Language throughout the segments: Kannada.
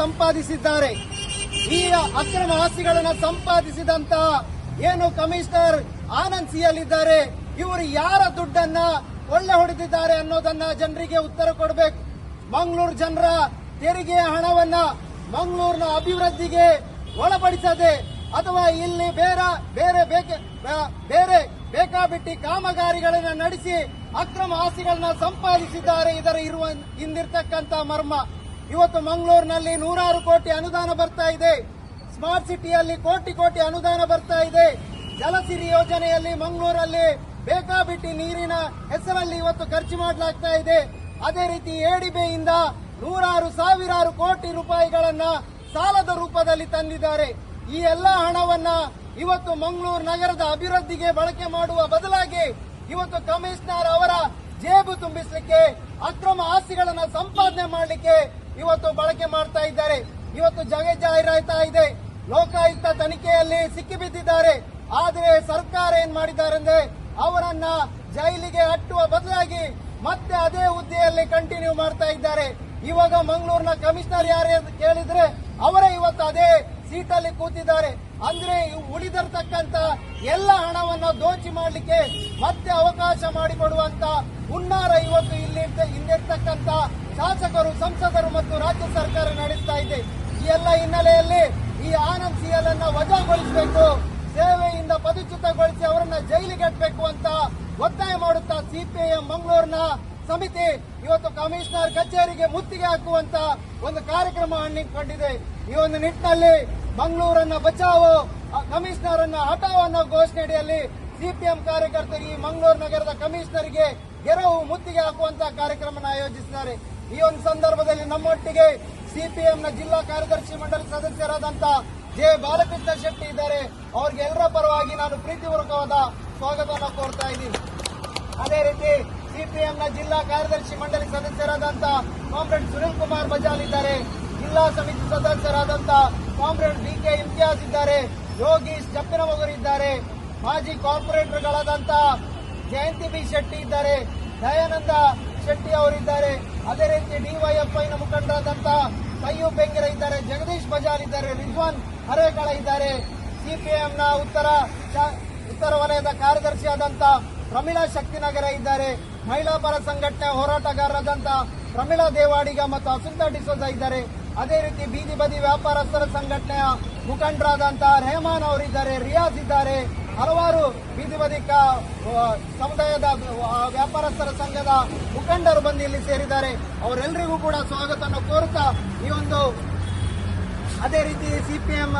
ಸಂಪಾದಿಸಿದ್ದಾರೆ. ಈ ಅಕ್ರಮ ಆಸ್ತಿಗಳನ್ನು ಸಂಪಾದಿಸಿದಂತ ಏನು ಕಮಿಷನರ್ ಆನಂದ್ ಸಿಎಲ್ ಇದ್ದಾರೆ ಇವರು ಯಾರ ದುಡ್ಡನ್ನ ಒಳ್ಳೆ ಹೊಡೆದಿದ್ದಾರೆ ಅನ್ನೋದನ್ನ ಜನರಿಗೆ ಉತ್ತರ ಕೊಡಬೇಕು. ಮಂಗಳೂರು ಜನರ ತೆರಿಗೆಯ ಹಣವನ್ನ ಮಂಗಳೂರಿನ ಅಭಿವೃದ್ಧಿಗೆ ಒಳಪಡಿಸದೆ ಅಥವಾ ಇಲ್ಲಿ ಬೇರೆ ಬೇರೆ ಬೇರೆ ಬೇಕಾಬಿಟ್ಟಿ ಕಾಮಗಾರಿಗಳನ್ನ ನಡೆಸಿ ಅಕ್ರಮ ಆಸ್ತಿಗಳನ್ನ ಸಂಪಾದಿಸಿದ್ದಾರೆ ಇದರ ಇರುವ ಹಿಂದಿರ್ತಕ್ಕಂತ ಮರ್ಮ. ಇವತ್ತು ಮಂಗಳೂರಿನಲ್ಲಿ ನೂರಾರು ಕೋಟಿ ಅನುದಾನ ಬರ್ತಾ ಇದೆ. ಸ್ಮಾರ್ಟ್ ಸಿಟಿಯಲ್ಲಿ ಕೋಟಿ ಕೋಟಿ ಅನುದಾನ ಬರ್ತಾ ಇದೆ. ಜಲಸಿರಿ ಯೋಜನೆಯಲ್ಲಿ ಮಂಗಳೂರಲ್ಲಿ ಬೇಕಾಬಿಟ್ಟಿ ನೀರಿನ ಹೆಸರಲ್ಲಿ ಇವತ್ತು ಖರ್ಚು ಮಾಡಲಾಗ್ತಾ ಇದೆ. ಅದೇ ರೀತಿ ಏಡಿಬೆಯಿಂದ ನೂರಾರು ಸಾವಿರಾರು ಕೋಟಿ ರೂಪಾಯಿಗಳನ್ನ ಸಾಲದ ರೂಪದಲ್ಲಿ ತಂದಿದ್ದಾರೆ. ಈ ಎಲ್ಲ ಹಣವನ್ನ ಇವತ್ತು ಮಂಗಳೂರು ನಗರದ ಅಭಿವೃದ್ಧಿಗೆ ಬಳಕೆ ಮಾಡುವ ಬದಲಾಗಿ ಇವತ್ತು ಕಮಿಷನರ್ ಅವರ ಜೇಬು ತುಂಬಿಸಲಿಕ್ಕೆ ಅಕ್ರಮ ಆಸ್ತಿಗಳನ್ನ ಸಂಪಾದನೆ ಮಾಡಲಿಕ್ಕೆ ಇವತ್ತು ಬಳಕೆ ಮಾಡ್ತಾ ಇದ್ದಾರೆ. ಇವತ್ತು ಜಗ ಜಾಹೀರಾಯ್ತಾ ಇದೆ. ಲೋಕಾಯುಕ್ತ ತನಿಖೆಯಲ್ಲಿ ಸಿಕ್ಕಿಬಿದ್ದಿದ್ದಾರೆ. ಆದರೆ ಸರ್ಕಾರ ಏನ್ ಮಾಡಿದ್ದಾರೆ ಅಂದ್ರೆ ಅವರನ್ನ ಜೈಲಿಗೆ ಅಟ್ಟುವ ಬದಲಾಗಿ ಮತ್ತೆ ಅದೇ ಹುದ್ದೆಯಲ್ಲಿ ಕಂಟಿನ್ಯೂ ಮಾಡ್ತಾ ಇದ್ದಾರೆ. ಇವಾಗ ಮಂಗಳೂರಿನ ಕಮಿಷನರ್ ಯಾರೇ ಅಂತ ಕೇಳಿದ್ರೆ ಅವರೇ ಇವತ್ತು ಅದೇ ಸೀಟಲ್ಲಿ ಕೂತಿದ್ದಾರೆ. ಅಂದ್ರೆ ಉಳಿದಿರ್ತಕ್ಕಂತ ಎಲ್ಲ ಹಣವನ್ನ ದೋಚಿ ಮಾಡಲಿಕ್ಕೆ ಮತ್ತೆ ಅವಕಾಶ ಮಾಡಿಕೊಡುವಂತ ಹುನ್ನಾರ ಇವತ್ತು ಇಲ್ಲಿ ಹಿಂದಿರ್ತಕ್ಕಂತ ಶಾಸಕರು, ಸಂಸದರು ಮತ್ತು ರಾಜ್ಯ ಸರ್ಕಾರ ನಡೆಸ್ತಾ ಇದೆ. ಈ ಎಲ್ಲ ಹಿನ್ನೆಲೆಯಲ್ಲಿ ಈ ಆನಂದ್ ಸಿಎಲ್ ಅನ್ನ ವಜಾಗೊಳಿಸಬೇಕು, ಸೇವೆಯಿಂದ ಪದಚ್ಯುತಗೊಳಿಸಿ ಅವರನ್ನ ಜೈಲಿಗೆ ಕಟ್ಟಬೇಕು ಅಂತ ಒತ್ತಾಯ ಮಾಡುತ್ತಾ ಸಿಪಿಐಎಂ ಮಂಗಳೂರಿನ ಸಮಿತಿ ಇವತ್ತು ಕಮಿಷನರ್ ಕಚೇರಿಗೆ ಮುತ್ತಿಗೆ ಹಾಕುವಂತ ಒಂದು ಕಾರ್ಯಕ್ರಮ ಹಣ್ಣಿಕೊಂಡಿದೆ. ಈ ಒಂದು ನಿಟ್ಟಿನಲ್ಲಿ ಮಂಗಳೂರನ್ನ ಬಚಾವೋ ಕಮಿಷನರ್ ಅನ್ನ ಹಠಾವ್ ಅನ್ನೋ ಘೋಷಣೆಯಲ್ಲಿ ಸಿಪಿಎಂ ಕಾರ್ಯಕರ್ತರು ಈ ಮಂಗಳೂರು ನಗರದ ಕಮಿಷನರ್ಗೆ ಗೆರವು ಮುತ್ತಿಗೆ ಹಾಕುವಂತಹ ಕಾರ್ಯಕ್ರಮ ಆಯೋಜಿಸಿದ್ದಾರೆ. ಈ ಒಂದು ಸಂದರ್ಭದಲ್ಲಿ ನಮ್ಮೊಟ್ಟಿಗೆ ಸಿಪಿಎಂನ ಜಿಲ್ಲಾ ಕಾರ್ಯದರ್ಶಿ ಮಂಡಳಿ ಸದಸ್ಯರಾದಂತ ಜೆ ಬಾಲಕೃಷ್ಣ ಶೆಟ್ಟಿ ಇದ್ದಾರೆ. ಅವ್ರಿಗೆ ಎಲ್ಲರ ಪರವಾಗಿ ನಾನು ಪ್ರೀತಿಪೂರ್ವಕವಾದ ಸ್ವಾಗತವನ್ನು ಕೋರ್ತಾ ಇದ್ದೀನಿ. ಅದೇ ರೀತಿ ಸಿಪಿಎಂನ ಜಿಲ್ಲಾ ಕಾರ್ಯದರ್ಶಿ ಮಂಡಳಿ ಸದಸ್ಯರಾದಂತ ಕಾಮ್ರೇಡ್ ಸುನಿಲ್ ಕುಮಾರ್ ಬಜಾಲ್ ಇದ್ದಾರೆ. ಜಿಲ್ಲಾ ಸಮಿತಿ ಸದಸ್ಯರಾದಂತ ಕಾಮ್ರೇಡ್ ಬಿ ಕೆ ಇಮ್ತಿಯಾಜ್ ಇದ್ದಾರೆ. ಯೋಗೀಶ್ ಜಪ್ಪಿನಮಗರು ಇದ್ದಾರೆ. ಮಾಜಿ ಕಾರ್ಪೊರೇಟರ್ಗಳಾದಂತ ಜಯಂತಿ ಬಿ. ಶೆಟ್ಟಿ ಇದ್ದಾರೆ. ದಯಾನಂದ ಶೆಟ್ಟಿ ಅವರಿದ್ದಾರೆ. ಅದೇ ರೀತಿ ಡಿವೈಎಫ್ಐನ ಮುಖಂಡರಾದಂತಹ ಸಯ್ಯೂಬ್ ಬೆಂಗಿರ ಇದ್ದಾರೆ, ಜಗದೀಶ್ ಬಜಾರ್ ಇದ್ದಾರೆ, ರಿಜ್ವಾನ್ ಹರೇಕಳ ಇದ್ದಾರೆ. ಸಿಪಿಎಂನ ಉತ್ತರ ಉತ್ತರ ವಲಯದ ಕಾರ್ಯದರ್ಶಿಯಾದಂತಹ ಪ್ರಮೀಳಾ ಶಕ್ತಿನಗರ ಇದ್ದಾರೆ. ಮಹಿಳಾ ಪರ ಸಂಘಟನೆ ಹೋರಾಟಗಾರರಾದಂಥ ಪ್ರಮೀಳಾ ದೇವಾಡಿಗ ಮತ್ತು ಅಸುಂತ ಡಿಸೋಜ ಇದ್ದಾರೆ. ಅದೇ ರೀತಿ ಬೀದಿ ಬದಿ ವ್ಯಾಪಾರಸ್ಥರ ಸಂಘಟನೆಯ ಮುಖಂಡರಾದಂತಹ ರೆಹಮಾನ್ ಅವರಿದ್ದಾರೆ, ರಿಯಾಜ್ ಇದ್ದಾರೆ. ಹಲವಾರು ಬೀದಿ ಬದಿ ಸಮುದಾಯದ ವ್ಯಾಪಾರಸ್ಥರ ಸಂಘದ ಮುಖಂಡರು ಬಂದು ಇಲ್ಲಿ ಸೇರಿದ್ದಾರೆ. ಅವರೆಲ್ಲರಿಗೂ ಕೂಡ ಸ್ವಾಗತವನ್ನು ಕೋರುತ್ತಾ ಈ ಒಂದು ಅದೇ ರೀತಿ ಸಿಪಿಎಂ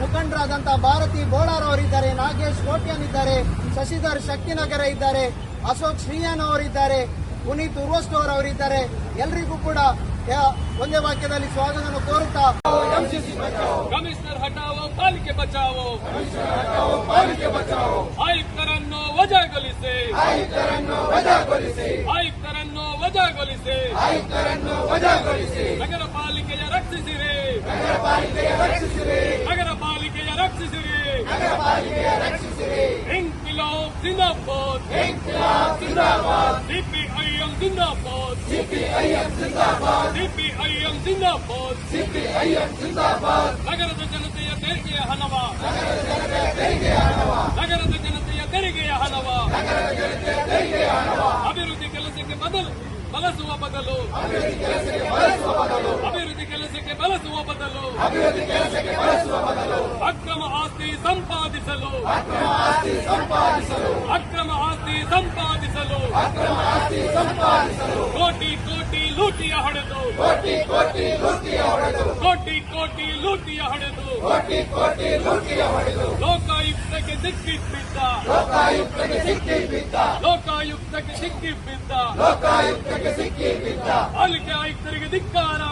ಮುಖಂಡರಾದಂತಹ ಭಾರತಿ ಬೋಳಾರ್ ಅವರಿದ್ದಾರೆ, ನಾಗೇಶ್ ಕೋಟ್ಯಾನ್ ಇದ್ದಾರೆ, ಶಶಿಧರ್ ಶಕ್ತಿನಗರ ಇದ್ದಾರೆ, ಅಶೋಕ್ ಶ್ರೀಯಾನ್ ಅವರಿದ್ದಾರೆ, ಪುನೀತ್ ಉರ್ವಸ್ಟೋರ್ ಅವರಿದ್ದಾರೆ. ಎಲ್ರಿಗೂ ಕೂಡ ಒಂದೇ ವಾಕ್ಯದಲ್ಲಿ ಸ್ವಾಗತವನ್ನು ಕೋರುತ್ತಾ ಕಮಿಷನರ್ ಹಟಾವೋ ಪಾಲಿಕೆ ಬಚಾವೋ ಆಯುಕ್ತರನ್ನು ವಜಾಗೊಳಿಸಿ ಆಯುಕ್ತರನ್ನು ವಜಾಗೊಳಿಸಿ ನಗರ ಪಾಲಿಕೆಯ ರಕ್ಷಿಸಿರಿ ನಗರ ಪಾಲಿಕೆಯ ರಕ್ಷಿಸಿರಿ ಇಂಕ್ವಿಲಾಬ್ ಜಿಂದಾಬಾದ್ ಸಿಪಿಐಎಂ ಜಿಂದಾಬಾದ್ ಸಿಪಿಐಎಂ ಜಿಂದಾಬಾದ್ ನಗರದ ಜನತೆಯ ತೆರಿಗೆಯ ಹಣವ ನಗರದ ಜನತೆಯ ತೆರಿಗೆಯ ಹಣವ ಅಭಿವೃದ್ಧಿ ಕೆಲಸಕ್ಕೆ ಬದಲು ಬಳಸುವ ಬದಲು. ಅಭಿವೃದ್ಧಿ ಕೆಲಸಕ್ಕೆ ಬಳಸುವ ಬದಲು. ಅಕ್ರಮ ಆಸ್ತಿ ಸಂಪಾದಿಸಲು. ಅಕ್ರಮ ಆಸ್ತಿ ಸಂಪಾದಿಸಲು. ಕೋಟಿ ಕೋಟಿ ಲೂಟಿಯ ಹೊಡೆದು. ಕೋಟಿ ಕೋಟಿ ಲೂಟಿಯ ಹೊಡೆದು. ಲೋಕಾಯುಕ್ತಕ್ಕೆ ಸಿಕ್ಕಿ ಲೋಕಾಯುಕ್ತಕ್ಕೆ ಸಿಕ್ಕಿಬಿದ್ದ ಪಾಲಿಕೆ ಆಯುಕ್ತರಿಗೆ ಧಿಕ್ಕಾರ.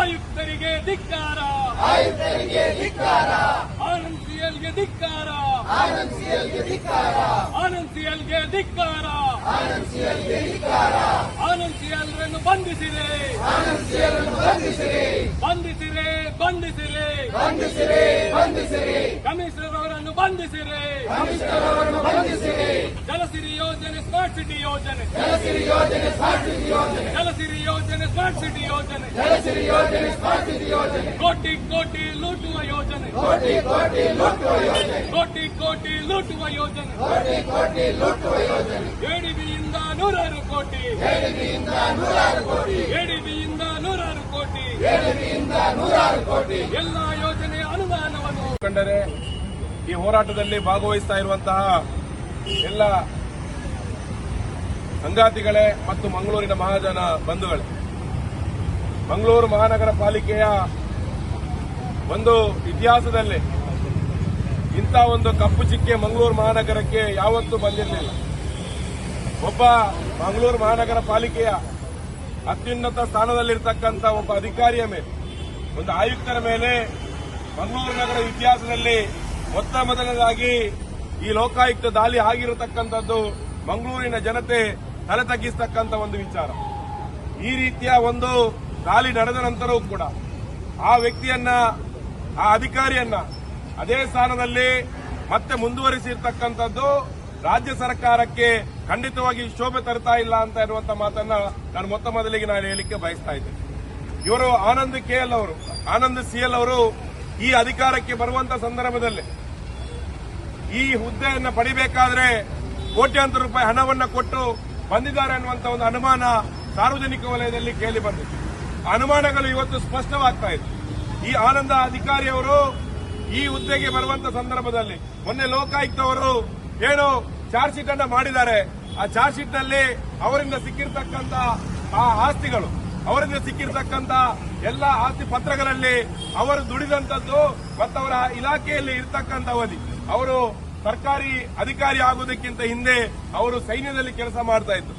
ಆಯುಕ್ತರಿಗೆ ಧಿಕ್ಕಾರ. ಆನಂದ್ ಸಿಎಲ್ಗೆ ಧಿಕ್ಕಾರ. ಆನಂದ್ ಸಿಎಲ್ಗೆ ಧಿಕ್ಕಾರ. ಆನಂದ್ ಸಿಎಲ್ ರನ್ನು ಬಂಧಿಸಿದೆ ಬಂಧಿಸಿರಿ. ಬಂಧಿಸಿರಿ. ಬಂಧಿಸಿರಿ ಬಂಧಿಸಿರಿ. ಕಮಿಷನರ್ ಅವರನ್ನು ಬಂಧಿಸಿರಿ. ಕಮಿಷನರ್ ಅವರನ್ನು ಬಂಧಿಸಿರಿ. ಜಲಸಿರಿ ಯೋಜನೆ ಸ್ಮಾರ್ಟ್ ಸಿಟಿ ಯೋಜನೆ. ಜಲಸಿರಿ ಯೋಜನೆ ಸ್ಮಾರ್ಟ್ ಸಿಟಿ ಯೋಜನೆ. ಜಲಸಿರಿ ಯೋಜನೆ ಸ್ಮಾರ್ಟ್ ಸಿಟಿ ಯೋಜನೆ. ಜಲಸಿರಿ ಯೋಜನೆ ಸ್ಮಾರ್ಟ್ ಸಿಟಿ ಯೋಜನೆ. ಕೋಟಿ ಕೋಟಿ ಲೂಟುವ ಯೋಜನೆ. ಕೋಟಿ ಕೋಟಿ ಲೂಟುವ ಯೋಜನೆ. ಕೋಟಿ ಕೋಟಿ ಲೂಟುವ ಯೋಜನೆ. ಕೋಟಿ ಕೋಟಿ ಲೂಟುವ ಯೋಜನೆ. ಎಡಿಬಿಯಿಂದ ನೂರಾರು ಕೋಟಿ. ಎಡಿಬಿಯಿಂದ ನೂರಾರು ಕೋಟಿ. ಎಡಿಬಿಯಿಂದ ನೂರಾರು ಕೋಟಿ. ಎಡಿಬಿಯಿಂದ ನೂರಾರು ಕೋಟಿ. ಎಲ್ಲ ಯೋಜನೆಯ ಅನುದಾನವನ್ನು ಕಂಡರೆ ಈ ಹೋರಾಟದಲ್ಲಿ ಭಾಗವಹಿಸ್ತಾ ಇರುವಂತಹ ಎಲ್ಲ ಸಂಗಾತಿಗಳೇ ಮತ್ತು ಮಂಗಳೂರಿನ ಮಹಾಜನ ಬಂಧುಗಳೇ. ಮಂಗಳೂರು ಮಹಾನಗರ ಪಾಲಿಕೆಯ ಒಂದು ಇತಿಹಾಸದಲ್ಲಿ ಇಂಥ ಒಂದು ಕಪ್ಪು ಚಿಕ್ಕೆ ಮಂಗಳೂರು ಮಹಾನಗರಕ್ಕೆ ಯಾವತ್ತೂ ಬಂದಿರಲಿಲ್ಲ. ಒಬ್ಬ ಮಂಗಳೂರು ಮಹಾನಗರ ಪಾಲಿಕೆಯ ಅತ್ಯುನ್ನತ ಸ್ಥಾನದಲ್ಲಿರ್ತಕ್ಕಂಥ ಒಬ್ಬ ಅಧಿಕಾರಿಯ ಮೇಲೆ, ಒಂದು ಆಯುಕ್ತರ ಮೇಲೆ ಮಂಗಳೂರು ನಗರ ಇತಿಹಾಸದಲ್ಲಿ ಮೊತ್ತ ಮೊದಲನೇದಾಗಿ ಈ ಲೋಕಾಯುಕ್ತ ದಾಳಿ ಆಗಿರತಕ್ಕಂಥದ್ದು ಮಂಗಳೂರಿನ ಜನತೆ ತಲೆ ತಗ್ಗಿಸ್ತಕ್ಕಂಥ ಒಂದು ವಿಚಾರ. ಈ ರೀತಿಯ ಒಂದು ದಾಳಿ ನಡೆದ ನಂತರವೂ ಕೂಡ ಆ ವ್ಯಕ್ತಿಯನ್ನ, ಆ ಅಧಿಕಾರಿಯನ್ನ ಅದೇ ಸ್ಥಾನದಲ್ಲಿ ಮತ್ತೆ ಮುಂದುವರಿಸಿರ್ತಕ್ಕಂಥದ್ದು ರಾಜ್ಯ ಸರ್ಕಾರಕ್ಕೆ ಖಂಡಿತವಾಗಿ ಶೋಭೆ ತರ್ತಾ ಇಲ್ಲ ಅಂತ ಇರುವಂತ ಮಾತನ್ನ ನಾನು ಮೊತ್ತ ಮೊದಲಿಗೆ ನಾನು ಹೇಳಲಿಕ್ಕೆ ಬಯಸ್ತಾ ಇದ್ದೇನೆ. ಇವರು ಆನಂದ್ ಕೆಎಲ್ ಅವರು, ಆನಂದ್ ಸಿಎಲ್ ಅವರು ಈ ಅಧಿಕಾರಕ್ಕೆ ಬರುವಂತ ಸಂದರ್ಭದಲ್ಲಿ ಈ ಹುದ್ದೆಯನ್ನು ಪಡಿಬೇಕಾದ್ರೆ ಕೋಟ್ಯಾಂತರ ರೂಪಾಯಿ ಹಣವನ್ನು ಕೊಟ್ಟು ಬಂದಿದ್ದಾರೆ ಅನ್ನುವಂತ ಒಂದು ಅನುಮಾನ ಸಾರ್ವಜನಿಕ ವಲಯದಲ್ಲಿ ಕೇಳಿ ಬಂದಿದೆ ಆ ಅನುಮಾನಗಳು ಇವತ್ತು ಸ್ಪಷ್ಟವಾಗ್ತಾ ಇದೆ. ಈ ಆನಂದ ಅಧಿಕಾರಿಯವರು ಈ ಹುದ್ದೆಗೆ ಬರುವಂತ ಸಂದರ್ಭದಲ್ಲಿ ಮೊನ್ನೆ ಲೋಕಾಯುಕ್ತವರು ಏನು ಚಾರ್ಜ್ ಶೀಟ್ ಅನ್ನ ಮಾಡಿದ್ದಾರೆ. ಆ ಚಾರ್ಜ್ ಶೀಟ್ನಲ್ಲಿ ಅವರಿಂದ ಸಿಕ್ಕಿರ್ತಕ್ಕಂತ ಆ ಆಸ್ತಿಗಳು, ಅವರಿಂದ ಸಿಕ್ಕಿರ್ತಕ್ಕಂತ ಎಲ್ಲ ಆಸ್ತಿ ಪತ್ರಗಳಲ್ಲಿ ಅವರು ದುಡಿದಂತದ್ದು ಮತ್ತವರ ಇಲಾಖೆಯಲ್ಲಿ ಇರ್ತಕ್ಕಂಥ ಅವಧಿ. ಅವರು ಸರ್ಕಾರಿ ಅಧಿಕಾರಿ ಆಗುವುದಕ್ಕಿಂತ ಹಿಂದೆ ಅವರು ಸೈನ್ಯದಲ್ಲಿ ಕೆಲಸ ಮಾಡ್ತಾ ಇದ್ರು.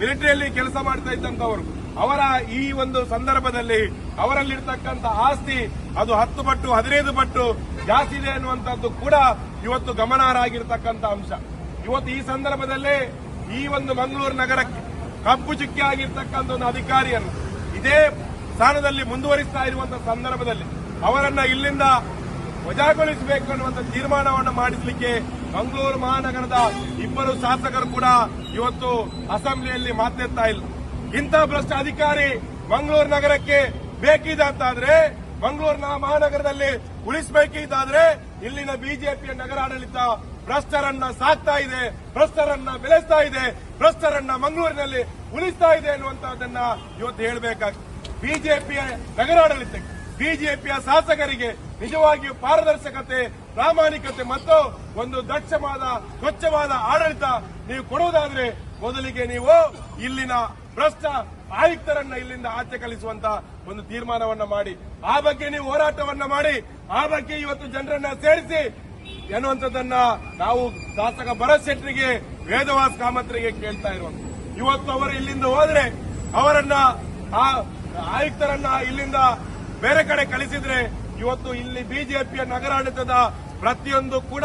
ಮಿಲಿಟರಿಯಲ್ಲಿ ಕೆಲಸ ಮಾಡ್ತಾ ಇದ್ದಂತವರು ಅವರ ಈ ಒಂದು ಸಂದರ್ಭದಲ್ಲಿ ಅವರಲ್ಲಿರ್ತಕ್ಕಂಥ ಆಸ್ತಿ ಅದು ಹತ್ತು ಪಟ್ಟು, ಹದಿನೈದು ಪಟ್ಟು ಜಾಸ್ತಿ ಇದೆ ಅನ್ನುವಂಥದ್ದು ಕೂಡ ಇವತ್ತು ಗಮನಾರ್ಹ ಆಗಿರ್ತಕ್ಕಂಥ ಅಂಶ. ಇವತ್ತು ಈ ಸಂದರ್ಭದಲ್ಲಿ ಈ ಒಂದು ಮಂಗಳೂರು ನಗರಕ್ಕೆ ಕಪ್ಪು ಚುಕ್ಕಿ ಆಗಿರ್ತಕ್ಕಂಥ ಒಂದು ಅಧಿಕಾರಿಯನ್ನು ಇದೇ ಸ್ಥಾನದಲ್ಲಿ ಮುಂದುವರಿಸ್ತಾ ಇರುವಂತಹ ಸಂದರ್ಭದಲ್ಲಿ ಅವರನ್ನ ಇಲ್ಲಿಂದ ವಜಾಗೊಳಿಸಬೇಕು ಅನ್ನುವಂತ ತೀರ್ಮಾನವನ್ನು ಮಾಡಿಸಲಿಕ್ಕೆ ಮಂಗಳೂರು ಮಹಾನಗರದ ಇಬ್ಬರು ಶಾಸಕರು ಕೂಡ ಇವತ್ತು ಅಸೆಂಬ್ಲಿಯಲ್ಲಿ ಮಾತನಾಡ್ತಾ ಇಲ್ಲ. ಇಂಥ ಭ್ರಷ್ಟ ಅಧಿಕಾರಿ ಮಂಗಳೂರು ನಗರಕ್ಕೆ ಬೇಕಿದ್ದಾದ್ರೆ ಮಂಗಳೂರು ಮಹಾನಗರದಲ್ಲಿ ಉಳಿಸಬೇಕಿದ್ದಾದ್ರೆ ಇಲ್ಲಿನ ಬಿಜೆಪಿಯ ನಗರಾಡಳಿತ ಭ್ರಷ್ಟರನ್ನ ಸಾಕ್ತಾ ಇದೆ, ಭ್ರಷ್ಟರನ್ನ ಬೆಳೆಸ್ತಾ ಇದೆ, ಭ್ರಷ್ಟರನ್ನ ಮಂಗಳೂರಿನಲ್ಲಿ ಉಳಿಸ್ತಾ ಇದೆ ಅನ್ನುವಂತಹದನ್ನ ಇವತ್ತು ಹೇಳಬೇಕಾಗ್ತದೆ. ಬಿಜೆಪಿಯ ನಗರಾಡಳಿತಕ್ಕೆ, ಬಿಜೆಪಿಯ ಶಾಸಕರಿಗೆ ನಿಜವಾಗಿಯೂ ಪಾರದರ್ಶಕತೆ, ಪ್ರಾಮಾಣಿಕತೆ ಮತ್ತು ಒಂದು ದಕ್ಷವಾದ, ಸ್ವಚ್ಛವಾದ ಆಡಳಿತ ನೀವು ಕೊಡುವುದಾದ್ರೆ ಮೊದಲಿಗೆ ನೀವು ಇಲ್ಲಿನ ಭ್ರಷ್ಟ ಆಯುಕ್ತರನ್ನ ಇಲ್ಲಿಂದ ಆಚೆ ಕಲಿಸುವಂತ ಒಂದು ತೀರ್ಮಾನವನ್ನ ಮಾಡಿ. ಆ ಬಗ್ಗೆ ನೀವು ಹೋರಾಟವನ್ನ ಮಾಡಿ. ಆ ಬಗ್ಗೆ ಇವತ್ತು ಜನರನ್ನ ಸೇರಿಸಿ ಎನ್ನುವಂಥದ್ದನ್ನ ನಾವು ಶಾಸಕ ಭರತ್ ಶೆಟ್ಟರಿಗೆ ವೇದವಾಸ್ ಕಾಮತ್ರಿಗೆ ಕೇಳ್ತಾ ಇರುವಂತ ಇವತ್ತು ಅವರು ಇಲ್ಲಿಂದ ಹೋದ್ರೆ ಅವರನ್ನ ಆ ಆಯುಕ್ತರನ್ನ ಇಲ್ಲಿಂದ ಬೇರೆ ಕಡೆ ಕಳಿಸಿದ್ರೆ ಇವತ್ತು ಇಲ್ಲಿ ಬಿಜೆಪಿಯ ನಗರಾಡಳಿತದ ಪ್ರತಿಯೊಂದು ಕೂಡ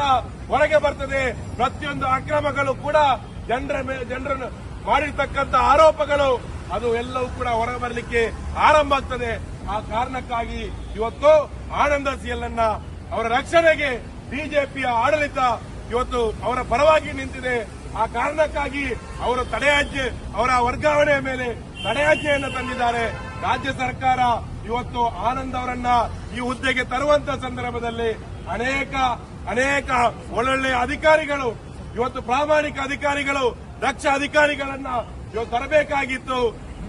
ಹೊರಗೆ ಬರ್ತದೆ. ಪ್ರತಿಯೊಂದು ಅಕ್ರಮಗಳು ಕೂಡ ಜನರ ಜನರನ್ನು ಮಾಡಿರ್ತಕ್ಕಂಥ ಆರೋಪಗಳು ಅದು ಎಲ್ಲವೂ ಕೂಡ ಹೊರಗೆ ಬರಲಿಕ್ಕೆ ಆರಂಭ ಆಗ್ತದೆ. ಆ ಕಾರಣಕ್ಕಾಗಿ ಇವತ್ತು ಆನಂದ ಸಿಎಲ್ಅನ್ನ ಅವರ ರಕ್ಷಣೆಗೆ ಬಿಜೆಪಿಯ ಆಡಳಿತ ಇವತ್ತು ಅವರ ಪರವಾಗಿ ನಿಂತಿದೆ. ಆ ಕಾರಣಕ್ಕಾಗಿ ಅವರ ತಡೆಯಾಜ್ಞೆ ಅವರ ವರ್ಗಾವಣೆಯ ಮೇಲೆ ತಡೆಯಾಜ್ಞೆಯನ್ನು ತಂದಿದ್ದಾರೆ. ರಾಜ್ಯ ಸರ್ಕಾರ ಇವತ್ತು ಆನಂದ್ ಅವರನ್ನ ಈ ಹುದ್ದೆಗೆ ತರುವಂತ ಸಂದರ್ಭದಲ್ಲಿ ಅನೇಕ ಅನೇಕ ಒಳ್ಳೊಳ್ಳೆಯ ಅಧಿಕಾರಿಗಳು, ಇವತ್ತು ಪ್ರಾಮಾಣಿಕ ಅಧಿಕಾರಿಗಳು, ದಕ್ಷ ಅಧಿಕಾರಿಗಳನ್ನ ಇವತ್ತು ತರಬೇಕಾಗಿತ್ತು.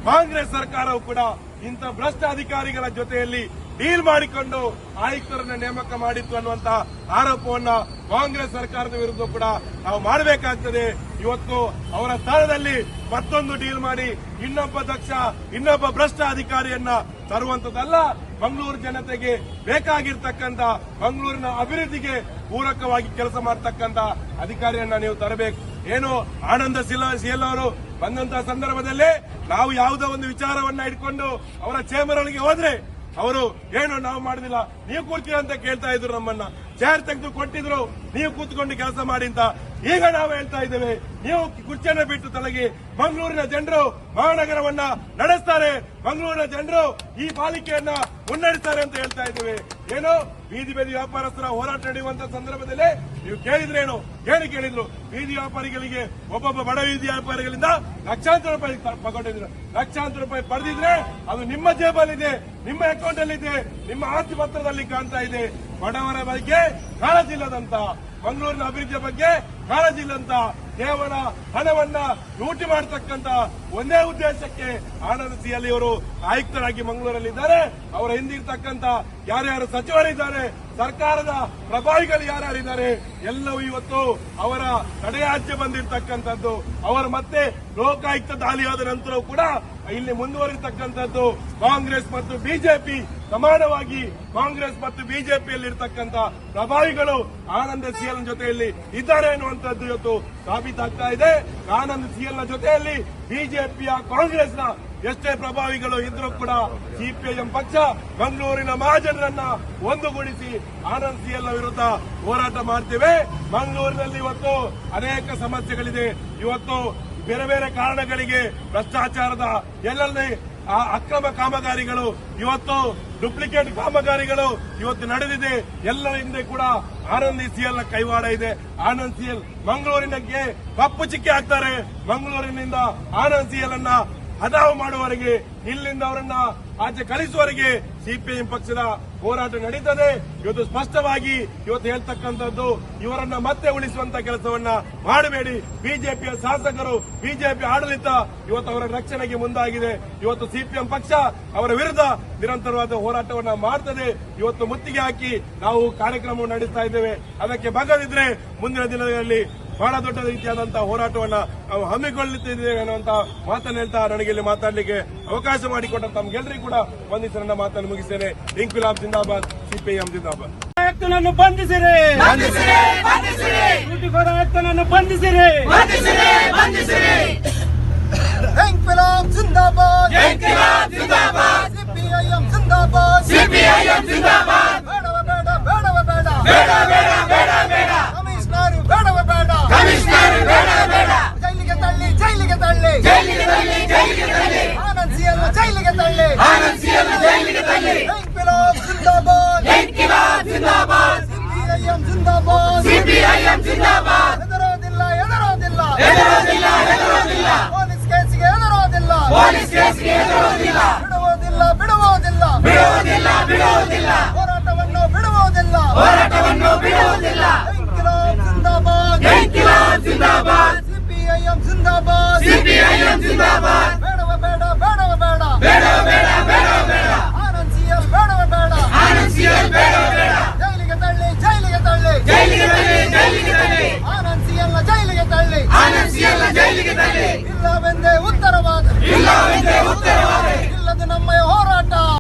ಕಾಂಗ್ರೆಸ್ ಸರ್ಕಾರವು ಕೂಡ ಇಂಥ ಭ್ರಷ್ಟ ಅಧಿಕಾರಿಗಳ ಜೊತೆಯಲ್ಲಿ ಡೀಲ್ ಮಾಡಿಕೊಂಡು ಆಯುಕ್ತರನ್ನ ನೇಮಕ ಮಾಡಿತ್ತು ಅನ್ನುವಂತ ಆರೋಪವನ್ನ ಕಾಂಗ್ರೆಸ್ ಸರ್ಕಾರದ ವಿರುದ್ಧ ಕೂಡ ನಾವು ಮಾಡಬೇಕಾಗ್ತದೆ. ಇವತ್ತು ಅವರ ಸ್ಥಾನದಲ್ಲಿ ಮತ್ತೊಂದು ಡೀಲ್ ಮಾಡಿ ಇನ್ನೊಬ್ಬ ದಕ್ಷ, ಇನ್ನೊಬ್ಬ ಭ್ರಷ್ಟ ಅಧಿಕಾರಿಯನ್ನ ತರುವಂತದ್ದಲ್ಲ ಮಂಗಳೂರು ಜನತೆಗೆ ಬೇಕಾಗಿರ್ತಕ್ಕಂಥ, ಮಂಗಳೂರಿನ ಅಭಿವೃದ್ಧಿಗೆ ಪೂರಕವಾಗಿ ಕೆಲಸ ಮಾಡತಕ್ಕಂತ ಅಧಿಕಾರಿಯನ್ನ ನೀವು ತರಬೇಕು. ಏನು ಆನಂದ ಸಿಲ ಸಿಎಲ್ ಅವರು ಬಂದಂತಹ ಸಂದರ್ಭದಲ್ಲಿ ನಾವು ಯಾವುದೋ ಒಂದು ವಿಚಾರವನ್ನ ಇಟ್ಕೊಂಡು ಅವರ ಚೇಂಬರ್ ಒಳಗೆ ಹೋದ್ರೆ ಅವರು, ಏನು ನಾವು ಮಾಡುದಿಲ್ಲ, ನೀವು ಕೂರ್ತೀರ ಅಂತ ಕೇಳ್ತಾ ಇದ್ರು ನಮ್ಮನ್ನ. ಚೇರ್ ತೆಗೆದು ಕೊಟ್ಟಿದ್ರು, ನೀವು ಕೂತ್ಕೊಂಡು ಕೆಲಸ ಮಾಡಿ ಅಂತ ಈಗ ನಾವು ಹೇಳ್ತಾ ಇದ್ದೇವೆ. ನೀವು ಕುರ್ಚಿಯನ್ನು ಬಿಟ್ಟು ತಲಗಿ, ಮಂಗಳೂರಿನ ಜನರು ಮಹಾನಗರವನ್ನ ನಡೆಸ್ತಾರೆ. ಮಂಗಳೂರಿನ ಜನರು ಈ ಪಾಲಿಕೆಯನ್ನ ಮುನ್ನಡೆಸ್ತಾರೆ ಅಂತ ಹೇಳ್ತಾ ಇದ್ದೇವೆ. ಏನು, ಬೀದಿ ಬದಿ ವ್ಯಾಪಾರಸ್ಥರ ಹೋರಾಟ ನಡೆಯುವಂತಹ ಸಂದರ್ಭದಲ್ಲಿ ನೀವು ಕೇಳಿದ್ರೇನು? ಏನು ಕೇಳಿದ್ರು? ಬೀದಿ ವ್ಯಾಪಾರಿಗಳಿಗೆ, ಒಬ್ಬೊಬ್ಬ ಬಡ ಬೀದಿ ವ್ಯಾಪಾರಿಗಳಿಂದ ಲಕ್ಷಾಂತರ ರೂಪಾಯಿ ತಗೊಂಡಿದ್ರು ಲಕ್ಷಾಂತರ ರೂಪಾಯಿ ಪಡೆದಿದ್ರೆ ಅದು ನಿಮ್ಮ ಜೇಬಲ್ಲಿದೆ, ನಿಮ್ಮ ಅಕೌಂಟ್ ಅಲ್ಲಿ ಇದೆ ನಿಮ್ಮ ಆಸ್ತಿ ಪತ್ರದಲ್ಲಿ ಕಾಣ್ತಾ ಇದೆ. ಬಡವರ ಬಗ್ಗೆ ಕಾಳಜಿ ಇಲ್ಲದಂತ, ಮಂಗಳೂರಿನ ಅಭಿವೃದ್ಧಿಯ ಬಗ್ಗೆ ಕಾಳಜಿ ಇಲ್ಲಂತ ಕೇವಲ ಹಣವನ್ನ ಲೂಟಿ ಮಾಡತಕ್ಕಂತ ಒಂದೇ ಉದ್ದೇಶಕ್ಕೆ ಆನಂದ್ ಸಿಯಲ್ಲಿ ಅವರು ಆಯುಕ್ತರಾಗಿ ಮಂಗಳೂರಲ್ಲಿದ್ದಾರೆ. ಅವರ ಹಿಂದಿರ್ತಕ್ಕಂತ ಯಾರ್ಯಾರು ಸಚಿವರಿದ್ದಾರೆ, ಸರ್ಕಾರದ ಪ್ರಭಾವಿಗಳು ಯಾರ್ಯಾರಿದ್ದಾರೆ, ಎಲ್ಲವೂ ಇವತ್ತು ಅವರ ತಡೆಯಾಜ್ಞೆ ಬಂದಿರತಕ್ಕಂಥದ್ದು. ಅವರು ಮತ್ತೆ ಲೋಕಾಯುಕ್ತ ದಾಳಿಯಾದ ನಂತರವೂ ಕೂಡ ಇಲ್ಲಿ ಮುಂದುವರಿತಕ್ಕಂಥದ್ದು ಕಾಂಗ್ರೆಸ್ ಮತ್ತು ಬಿಜೆಪಿ ಸಮಾನವಾಗಿ ಕಾಂಗ್ರೆಸ್ ಮತ್ತು ಬಿಜೆಪಿಯಲ್ಲಿ ಇರತಕ್ಕಂತ ಪ್ರಭಾವಿಗಳು ಆನಂದ ಸಿಎಲ್ ಜೊತೆಯಲ್ಲಿ ಇದ್ದಾರೆ ಅನ್ನುವಂಥದ್ದು ಇವತ್ತು ಸಾಬೀತಾಗ್ತಾ ಇದೆ. ಆನಂದ್ ಸಿಎಲ್ ಜೊತೆಯಲ್ಲಿ ಬಿಜೆಪಿಯ ಕಾಂಗ್ರೆಸ್ನ ಎಷ್ಟೇ ಪ್ರಭಾವಿಗಳು ಇದ್ರೂ ಕೂಡ ಸಿಪಿಐಎಂ ಪಕ್ಷ ಮಂಗಳೂರಿನ ಮಹಾಜನರನ್ನ ಒಂದುಗೂಡಿಸಿ ಆನಂದ್ ಸಿಎಲ್ ವಿರುದ್ಧ ಹೋರಾಟ ಮಾಡ್ತೇವೆ. ಮಂಗಳೂರಿನಲ್ಲಿ ಇವತ್ತು ಅನೇಕ ಸಮಸ್ಯೆಗಳಿದೆ. ಇವತ್ತು ಬೇರೆ ಬೇರೆ ಕಾರಣಗಳಿಗೆ ಭ್ರಷ್ಟಾಚಾರದ ಎಲ್ಲೆಲ್ಲಿ ಆ ಅಕ್ರಮ ಕಾಮಗಾರಿಗಳು, ಇವತ್ತು ಡುಪ್ಲಿಕೇಟ್ ಕಾಮಗಾರಿಗಳು ಇವತ್ತು ನಡೆದಿದೆ. ಎಲ್ಲರ ಹಿಂದೆ ಕೂಡ ಆನಂದ್ ಸಿಎಲ್ನ ಕೈವಾಡ ಇದೆ. ಆನಂದ್ ಸಿಎಲ್ ಮಂಗಳೂರಿನಕ್ಕೆ ಕಪ್ಪು ಚಿಕ್ಕಿ ಹಾಕ್ತಾರೆ. ಮಂಗಳೂರಿನಿಂದ ಆನಂದ್ ಸಿಎಲ್ ಅನ್ನ ಹದಾವು ಮಾಡುವವರೆಗೆ, ಇಲ್ಲಿಂದ ಅವರನ್ನ ಆಚೆ ಕಳಿಸುವವರೆಗೆ ಸಿಪಿಎಂ ಪಕ್ಷದ ಹೋರಾಟ ನಡೀತದೆ. ಇವತ್ತು ಸ್ಪಷ್ಟವಾಗಿ ಇವತ್ತು ಹೇಳ್ತಕ್ಕಂಥದ್ದು, ಇವರನ್ನ ಮತ್ತೆ ಉಳಿಸುವಂತ ಕೆಲಸವನ್ನ ಮಾಡಬೇಡಿ. ಬಿಜೆಪಿಯ ಶಾಸಕರು, ಬಿಜೆಪಿ ಆಡಳಿತ ಇವತ್ತು ಅವರ ರಕ್ಷಣೆಗೆ ಮುಂದಾಗಿದೆ. ಇವತ್ತು ಸಿಪಿಎಂ ಪಕ್ಷ ಅವರ ವಿರುದ್ಧ ನಿರಂತರವಾದ ಹೋರಾಟವನ್ನ ಮಾಡ್ತದೆ. ಇವತ್ತು ಮುತ್ತಿಗೆ ಹಾಕಿ ನಾವು ಕಾರ್ಯಕ್ರಮ ನಡೆಸ್ತಾ ಇದ್ದೇವೆ. ಅದಕ್ಕೆ ಬಗದಿದ್ರೆ ಮುಂದಿನ ದಿನಗಳಲ್ಲಿ ಬಹಳ ದೊಡ್ಡ ರೀತಿಯಾದಂತಹ ಹೋರಾಟವನ್ನ ನಾವು ಹಮ್ಮಿಕೊಳ್ಳುತ್ತಿದ್ದೇವೆ ಅನ್ನುವಂತಹ ಮಾತನ್ನು ಹೇಳ್ತಾ ನನಗೆ ಇಲ್ಲಿ ಮಾತಾಡಲಿಕ್ಕೆ ಅವಕಾಶ ಮಾಡಿಕೊಟ್ಟ ತಮ್ಗೆಲ್ಲರಿಗೂ ಕೂಡ ವಂದಿಸಿ ನನ್ನ ಮಾತನ್ನು ಮುಗಿಸ್ತೇನೆ. ಇಂಕ್ವಿಲಾಬ್ ಜಿಂದಾಬಾದ್ ಸಿಪಿಎಂ ಜಿಂದಾಬಾದ್. ಆಯುಕ್ತನನ್ನು ಬಂಧಿಸಿರಿ! ಲೂಟಿಕೋರ ಆಯುಕ್ತನನ್ನು ಬಂಧಿಸಿರಿ! ಇಂಕ್ವಿಲಾಬ್ ಜಿಂದಾಬಾದ್! ಸಿಪಿಐಎಂ ಜಿಂದಾಬಾದ್! ಬೇಡವ ಬೇಡ ಬೇಡವ ಬೇಡ! ಕಮಿಷನರ್ ಬೇಡವ ಬೇಡ ಜೈಲಿಗೆ ತಳ್ಳಿ ಜೈಲಿಗೆ ತಳ್ಳಿ ಆನಂದ್ ಸಿಎಲ್ ಜೈಲಿಗೆ ತಳ್ಳಿ. ಇಂಕ್ವಿಲಾಬ್ ಜಿಂದಾಬಾದ್. ಸಿಪಿಐಎಂ ಜಿಂದಾಬಾದ್. ಸಿಪಿಐಎಂ ಜಿಂದಾಬಾದ್. ಹೆದರೋದಿಲ್ಲ ಹೆದರೋದಿಲ್ಲ. ಪೊಲೀಸ್ ಕೇಸಿಗೆ ಹೆದರೋದಿಲ್ಲ. ಬಿಡುವುದಿಲ್ಲ ಬಿಡುವುದಿಲ್ಲ. ಹೋರಾಟವನ್ನು ಬಿಡುವುದಿಲ್ಲ. ಇಂಕ್ವಿಲಾಬ್ ஜிந்தாபாத் சிபிஐஎம் ஜிந்தாபாத் பேடவ பேட பேடவ பேட பேடவ பேட பேடவ பேட ஆனந்த் சிஎல் பேடவ பேட ஆனந்த் சிஎல் பேடவ பேட உத்தரவாத இல்லவென்றே உத்தரவாத இல்லது நம்மை ஹோர